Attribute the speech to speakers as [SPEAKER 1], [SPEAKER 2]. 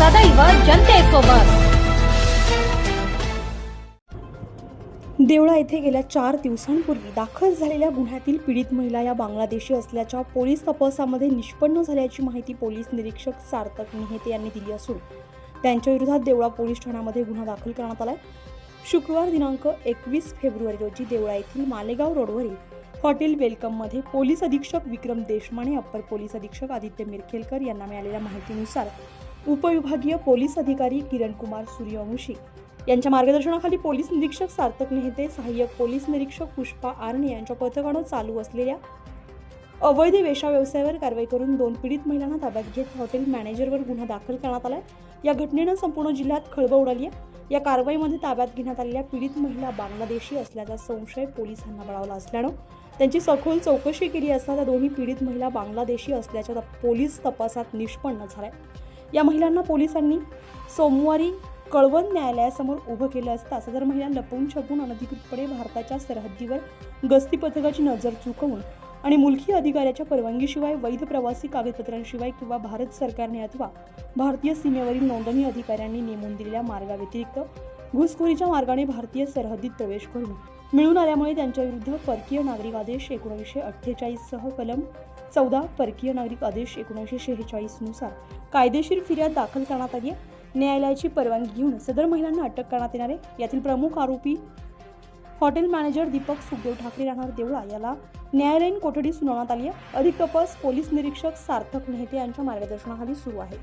[SPEAKER 1] सदैव जनतेसोबत.
[SPEAKER 2] देवळा येथे गेल्या चार दिवसांपूर्वी दाखल झालेल्या गुन्ह्यातील पीडित महिला या बांगलादेशी असल्याच्या पोलीस तपासामध्ये निष्पन्न झाल्याची माहिती पोलीस निरीक्षक सार्थक निहेते यांनी दिली असून त्यांच्या विरोधात देवळा पोलीस ठाण्यामध्ये गुन्हा दाखल करण्यात आला शुक्रवार दिनांक एकवीस फेब्रुवारी रोजी देवळा येथील मालेगाव रोडवरील हॉटेल वेलकममध्ये पोलीस अधीक्षक विक्रम देशमाने अप्पर पोलीस अधीक्षक आदित्य मिरखेलकर यांना मिळालेल्या माहितीनुसार उपविभागीय पोलीस अधिकारी किरणकुमार सूर्यवंशी. यांच्या मार्गदर्शनाखाली पोलीस निरीक्षक सार्थक नेहते सहाय्यक पोलीस निरीक्षक पुष्पा आर्णे यांच्या पथकानं चालू असलेल्या अवैध वेशा व्यवसायावर कारवाई करून दोन पीडित महिलांना ताब्यात घेत हॉटेल मॅनेजरवर गुन्हा दाखल करण्यात आलाय. या घटनेनं संपूर्ण जिल्ह्यात खळबळ उडाली आहे या कारवाईमध्ये ताब्यात घेण्यात आलेल्या पीडित महिला बांगलादेशी असल्याचा संशय पोलिसांना बळावला असल्यानं त्यांची सखोल चौकशी केली असता त्या दोन्ही पीडित महिला बांगलादेशी असल्याच्या पोलीस तपासात निष्पन्न आहे या महिलांना पोलिसांनी सोमवारी कळवण न्यायालयासमोर उभं केलं असता सदर महिला लपवून छपून अनधिकृतपणे भारताच्या सरहद्दीवर गस्ती पथकाची नजर चुकवून आणि मुलकी अधिकाऱ्याच्या परवानगीशिवाय वैध प्रवासी कागदपत्रांशिवाय किंवा भारत सरकारने अथवा भारतीय सीमेवरील नोंदणी अधिकाऱ्यांनी नेमून दिलेल्या मार्गाव्यतिरिक्त घुसखोरीच्या मार्गाने भारतीय सरहद्दीत प्रवेश करून मिळून आल्यामुळे त्यांच्याविरुद्ध परकीय नागरिक आदेश एकोणीसशे अठ्ठेचाळीससह कलम चौदा परकीय नागरिक आदेश एकोणीसशे शेहेचाळीसनुसार कायदेशीर फिर्याद दाखल करण्यात आली आहे. न्यायालयाची परवानगी घेऊन सदर महिलांना अटक करण्यात येणार आहे. यातील प्रमुख आरोपी हॉटेल मॅनेजर दीपक सुखदेव ठाकरे राहणार देवळा याला न्यायालयीन कोठडी सुनावण्यात आली आहे. अधिक तपास पोलीस निरीक्षक सार्थक नेहते यांच्या मार्गदर्शनाखाली सुरू आहे.